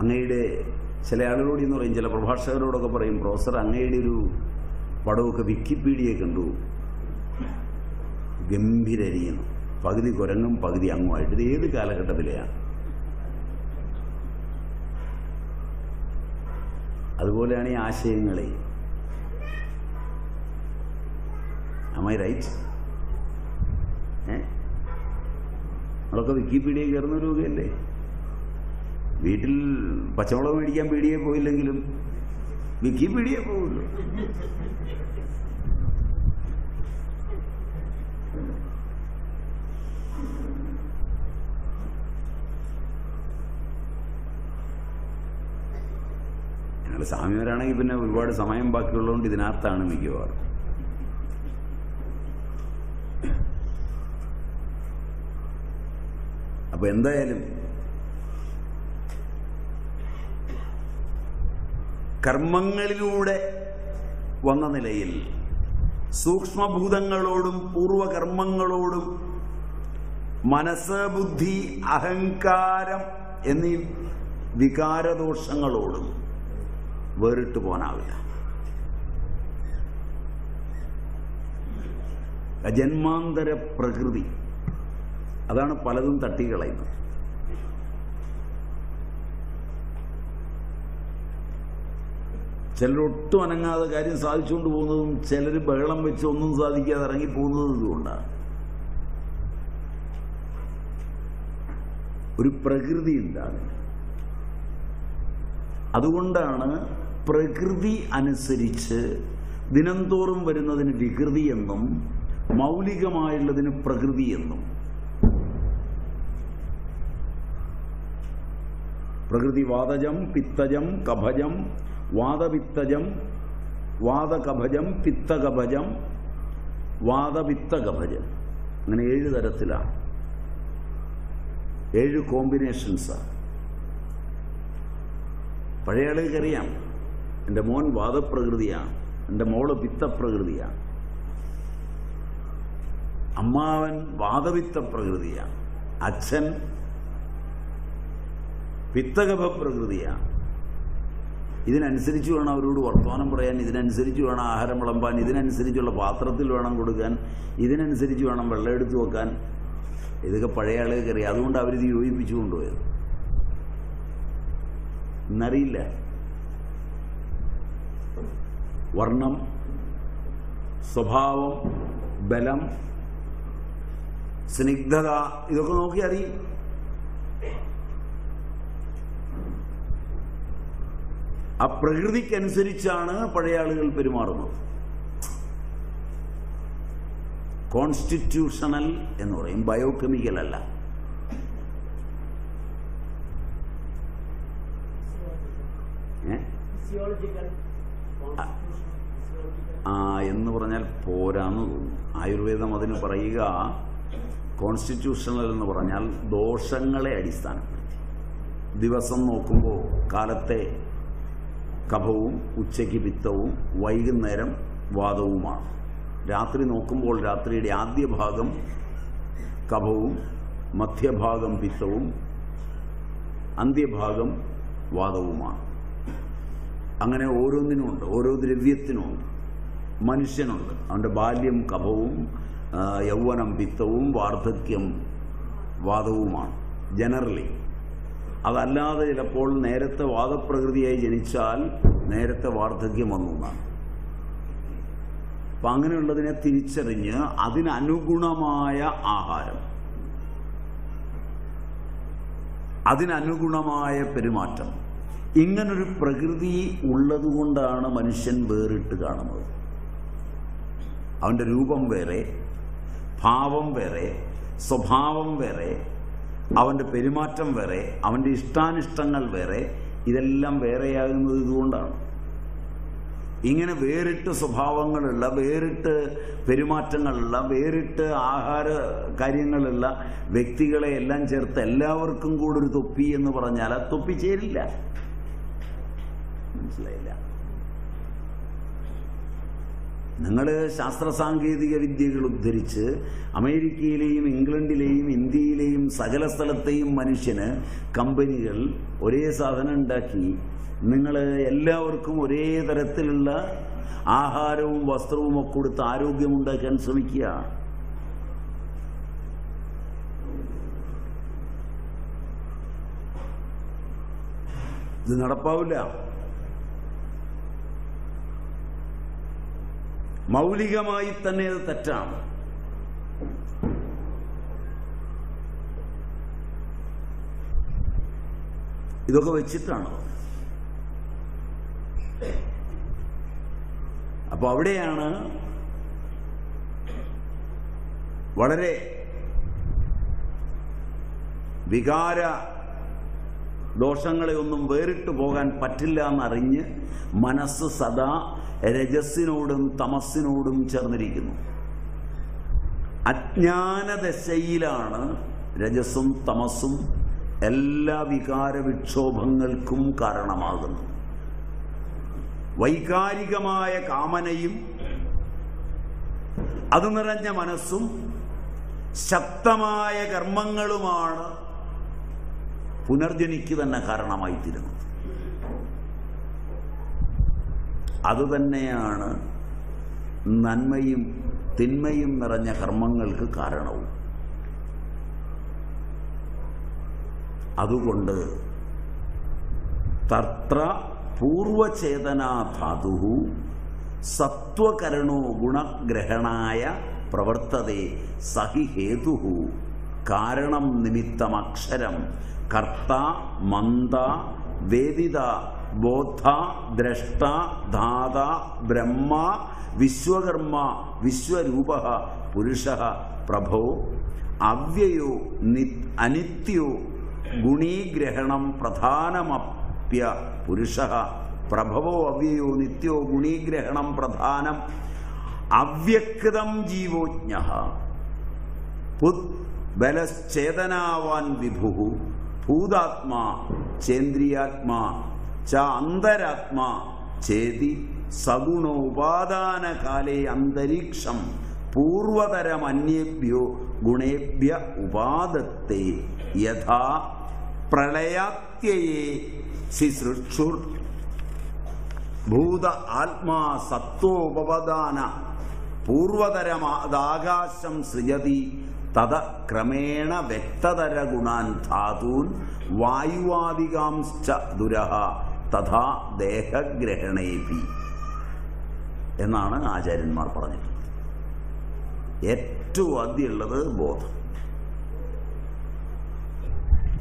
അങ്ങയുടെ ചില ആളുകളോട് എന്ന് പറയും ചില പ്രഭാഷകരോടൊക്കെ പറയും പ്രൊഫസർ അങ്ങയുടെ ഒരു പടമൊക്കെ വിക്കിപീഡിയ കണ്ടു. ഗംഭീരരിയുന്നു പകുതി കുരങ്ങും പകുതി അങ്ങുമായിട്ട് ഇത് ഏത് കാലഘട്ടത്തിലെയാണ്? അതുപോലെയാണ് ഈ ആശയങ്ങളെ. അമ്മ റൈറ്റ് ഏ? നമ്മളൊക്കെ വിക്കിപീഡിയ കയറുന്ന രൂപയല്ലേ വീട്ടിൽ പച്ചമുളക് മേടിക്കാൻ പീടിയെ പോയില്ലെങ്കിലും വിക്കിപീഡിയ പോകുള്ളൂ ഞങ്ങൾ സ്വാമിമാരാണെങ്കിൽ പിന്നെ ഒരുപാട് സമയം ബാക്കിയുള്ളതുകൊണ്ട് ഇതിനകത്താണ് മിക്കവാറും. അപ്പൊ എന്തായാലും കർമ്മങ്ങളിലൂടെ വന്ന നിലയിൽ സൂക്ഷ്മഭൂതങ്ങളോടും പൂർവകർമ്മങ്ങളോടും മനസ്സ് ബുദ്ധി അഹങ്കാരം എന്നീ വികാരദോഷങ്ങളോടും വേറിട്ട് പോകാനാവില്ല. ജന്മാന്തര പ്രകൃതി അതാണ് പലതും തട്ടിക്കളയുന്നത്. ചിലർ ഒട്ടും അനങ്ങാതെ കാര്യം സാധിച്ചുകൊണ്ട് പോകുന്നതും ചിലർ ബഹളം വെച്ച് ഒന്നും സാധിക്കാതെ ഇറങ്ങി പോകുന്നതും ഇതുകൊണ്ടാണ്. ഒരു പ്രകൃതി ഉണ്ടാകും അതുകൊണ്ടാണ് പ്രകൃതി അനുസരിച്ച് ദിനംതോറും വരുന്നതിന് വികൃതി എന്നും മൗലികമായുള്ളതിന് പ്രകൃതി എന്നും. പ്രകൃതി വാതജം പിത്തജം കഭജം വാദപിത്തജം വാദകഭജം പിത്തകഭജം വാദവിത്തകഭജം. അങ്ങനെ ഏഴ് തരത്തിലാണ്. ഏഴ് കോമ്പിനേഷൻസാണ് പഴയ ആളുകൾക്കറിയാം എന്റെ മോൻ വാദപ്രകൃതിയാണ്. എന്റെ മോൾ പിത്തപ്രകൃതിയാണ്. അമ്മാവൻ വാദവിത്ത പ്രകൃതിയാണ് അച്ഛൻ പിത്തകഭ പ്രകൃതിയാണ് ഇതിനനുസരിച്ച് വേണം അവരോട് വർത്തമാനം പറയാൻ ഇതിനനുസരിച്ച് വേണം ആഹാരം വിളമ്പാൻ ഇതിനനുസരിച്ചുള്ള പാത്രത്തിൽ വേണം കൊടുക്കാൻ ഇതിനനുസരിച്ച് വേണം വെള്ളം എടുത്തു വെക്കാൻ. ഇതൊക്കെ പഴയ ആളുകൾക്ക് അറിയാം. അതുകൊണ്ട് അവരിത് യോജിപ്പിച്ചു കൊണ്ടുപോയത്. ഇന്നറിയില്ല. വർണം സ്വഭാവം ബലം സ്നിഗ്ധത ഇതൊക്കെ നോക്കി അറിയും. ആ പ്രകൃതിക്കനുസരിച്ചാണ് പഴയ ആളുകൾ പെരുമാറുന്നത്. കോൺസ്റ്റിറ്റ്യൂഷണൽ എന്ന് പറയും ബയോകെമിക്കൽ അല്ല. ആ എന്ന് പറഞ്ഞാൽ പോരാന്ന് തോന്നുന്നു. ആയുർവേദം അതിന് പറയുക കോൺസ്റ്റിറ്റ്യൂഷണൽ എന്ന് പറഞ്ഞാൽ ദോഷങ്ങളെ അടിസ്ഥാനപ്പെടുത്തി. ദിവസം നോക്കുമ്പോൾ കാലത്തെ കഫവും ഉച്ചയ്ക്ക് പിത്തവും വൈകുന്നേരം വാദവുമാണ്. രാത്രി നോക്കുമ്പോൾ രാത്രിയുടെ ആദ്യ ഭാഗം കഫവും മധ്യഭാഗം പിത്തവും അന്ത്യഭാഗം വാദവുമാണ്. അങ്ങനെ ഓരോന്നിനുമുണ്ട് ഓരോ ദ്രവ്യത്തിനുമുണ്ട് മനുഷ്യനുണ്ട്. അവന്റെ ബാല്യം കഫവും യൗവനം പിത്തവും വാർദ്ധക്യം വാദവുമാണ്. ജനറലി അതല്ലാതെ ചിലപ്പോൾ നേരത്തെ വാദപ്രകൃതിയായി ജനിച്ചാൽ നേരത്തെ വാർദ്ധക്യം വന്നു എന്നാണ്. അപ്പം അങ്ങനെയുള്ളതിനെ തിരിച്ചറിഞ്ഞ് അതിനനുഗുണമായ ആഹാരം. അതിനനുഗുണമായ പെരുമാറ്റം. ഇങ്ങനൊരു പ്രകൃതി ഉള്ളതുകൊണ്ടാണ് മനുഷ്യൻ വേറിട്ട് കാണുന്നത്. അവന്റെ രൂപം വേറെ ഭാവം വേറെ സ്വഭാവം വേറെ അവന്റെ പെരുമാറ്റം വേറെ അവന്റെ ഇഷ്ടാനിഷ്ടങ്ങൾ വേറെ ഇതെല്ലാം വേറെയാകുന്നത് ഇതുകൊണ്ടാണ്. ഇങ്ങനെ വേറിട്ട് സ്വഭാവങ്ങളുള്ള വേറിട്ട് പെരുമാറ്റങ്ങളുള്ള വേറിട്ട് ആഹാര കാര്യങ്ങളുള്ള വ്യക്തികളെ എല്ലാം ചേർത്ത് എല്ലാവർക്കും കൂടെ ഒരു തൊപ്പി എന്ന് പറഞ്ഞാൽ ആ തൊപ്പി ചേരില്ല. മനസ്സിലായില്ല? നിങ്ങൾ ശാസ്ത്ര സാങ്കേതിക വിദ്യകൾ ഉദ്ധരിച്ച് അമേരിക്കയിലെയും ഇംഗ്ലണ്ടിലെയും ഇന്ത്യയിലെയും സകല സ്ഥലത്തെയും മനുഷ്യന് കമ്പനികൾ ഒരേ സാധനം ഉണ്ടാക്കി. നിങ്ങൾ എല്ലാവർക്കും ഒരേ തരത്തിലുള്ള ആഹാരവും വസ്ത്രവും ഒക്കെ കൊടുത്ത് ആരോഗ്യമുണ്ടാക്കാൻ ശ്രമിക്കുക. ഇത് നടപ്പാവില്ല. മൗലികമായി തന്നെ അത് തെറ്റാണ്. ഇതൊക്കെ വെച്ചിട്ടാണ്. അപ്പൊ അവിടെയാണ് വളരെ വികാര ദോഷങ്ങളെ ഒന്നും വേറിട്ട് പോകാൻ പറ്റില്ല എന്നറിഞ്ഞ് മനസ്സ് സദാ രജസ്സിനോടും തമസ്സിനോടും ചേർന്നിരിക്കുന്നു. അജ്ഞാനദശയിലാണ് രജസ്സും തമസ്സും എല്ലാ വികാര വിക്ഷോഭങ്ങൾക്കും കാരണമാകുന്നു വൈകാരികമായ കാമനയും അത് നിറഞ്ഞ മനസ്സും ശക്തമായ കർമ്മങ്ങളുമാണ് പുനർജനിക്ക് തന്നെ കാരണമായി തീരുന്നത് അതുതന്നെയാണ് നന്മയും തിന്മയും നിറഞ്ഞ കർമ്മങ്ങൾക്ക് കാരണവും. അതുകൊണ്ട് തത്ര പൂർവചേതനാധാതു സത്വകരണോ ഗുണഗ്രഹണായ പ്രവർത്തതേ സഹി ഹേതു കാരണം നിമിത്തം അക്ഷരം. കർത്ത മന്ദ വേദിത ബോധ ദ്രഷ്ട ധാത ബ്രഹ്മ വിശ്വകർമ്മ വിശ്വരൂപ പുരുഷ പ്രഭോ അവ്യയോ നി അനിത്യോ ഗുണീഗ്രഹണം പ്രധാനമപ്യ പുരുഷ പ്രഭവോ അവ്യയോ നിത്യോ ഗുണീഗ്രഹണം പ്രധാനം അവ്യക്തം ജീവോജ്ഞ. ബലശ്ചേതനാവാൻ വിഭുഹു ഭൂതാത്മാ ചേന്ദ്രിയാത്മാ ച അന്തരാത്മാ ചേതി സഗുണോപാദാനകാലേ അന്തരീക്ഷം പൂർവതരമന്യേഭ്യോ ഗുണേഭ്യ ഉപാദത്തെ യഥാ പ്രളയാത്യയെ ശിശൃക്ഷുർ ഭൂത ആത്മാ സത്വോപവദാന പൂർവതരമാകാശം സൃജതി തത ക്രമേണ വ്യക്തതര ഗുണാൻ ധാതൂൻ വായുവാദികാംശ്ച ദുരഹ തഥാ ദേഹഗ്രഹണേപി. എന്നാണ് ആചാര്യന്മാർ പറഞ്ഞിട്ടുള്ളത്. ഏറ്റവും ആദ്യമുള്ളത് ബോധം.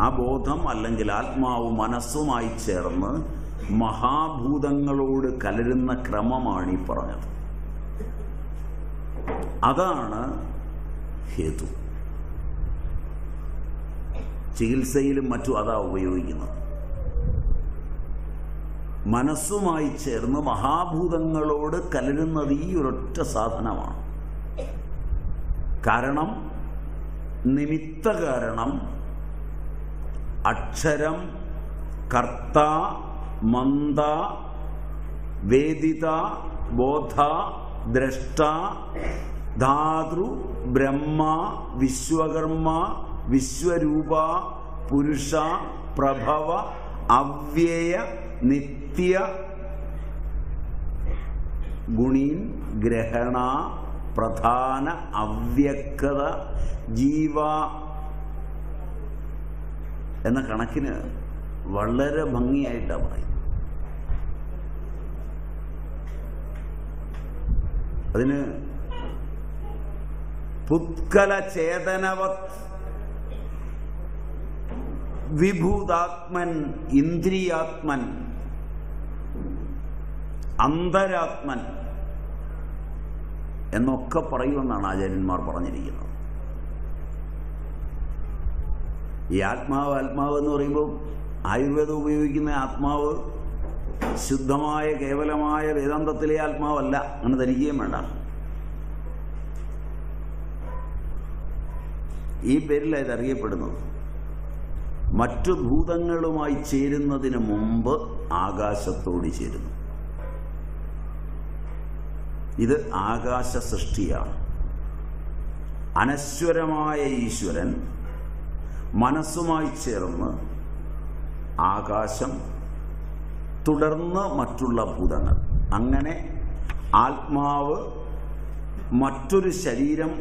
ആ ബോധം അല്ലെങ്കിൽ ആത്മാവ് മനസ്സുമായി ചേർന്ന് മഹാഭൂതങ്ങളോട് കലരുന്ന ക്രമമാണ് ഈ പറഞ്ഞത്. അതാണ് ഹേതു. ചികിത്സയിലും മറ്റും അതാ ഉപയോഗിക്കുന്നത്. മനസ്സുമായി ചേർന്ന് മഹാഭൂതങ്ങളോട് കലരുന്നത് ഈ ഒരൊറ്റ സാധനമാണ്. കാരണം നിമിത്ത കാരണം അക്ഷരം കർത്ത മന്ദ വേദിത ബോധ ദ്രഷ്ട ധാതൃ ബ്രഹ്മ വിശ്വകർമ്മ വിശ്വരൂപ പുരുഷ പ്രഭവ അവ്യയ നിത്യ ഗുണീൻ ഗ്രഹണ പ്രധാന അവ്യക്തത ജീവ എന്ന കണക്കിന് വളരെ ഭംഗിയായിട്ടാണ് പറയുന്നത്. അതിന് പുത്കല ചേതനവത് വിഭൂതാത്മൻ ഇന്ദ്രിയാത്മൻ അന്തരാത്മൻ എന്നൊക്കെ പറയുമെന്നാണ് ആചാര്യന്മാർ പറഞ്ഞിരിക്കുന്നത്. ഈ ആത്മാവ് ആത്മാവ് എന്ന് പറയുമ്പോൾ ആയുർവേദം ഉപയോഗിക്കുന്ന ആത്മാവ് ശുദ്ധമായ കേവലമായ വേദാന്തത്തിലെ ആത്മാവല്ല. അങ്ങനെ ധരിക്കുകയും വേണ്ട. ഈ പേരിലാണ് ഇത് അറിയപ്പെടുന്നത് മറ്റു ഭൂതങ്ങളുമായി ചേരുന്നതിന് മുമ്പ് ആകാശത്തോട് ചേരുന്നു. ഇത് ആകാശ സൃഷ്ടിയാണ് അനശ്വരമായ ഈശ്വരൻ മനസ്സുമായി ചേർന്ന് ആകാശം തുടർന്ന് മറ്റുള്ള ഭൂതങ്ങൾ. അങ്ങനെ ആത്മാവ് മറ്റൊരു ശരീരം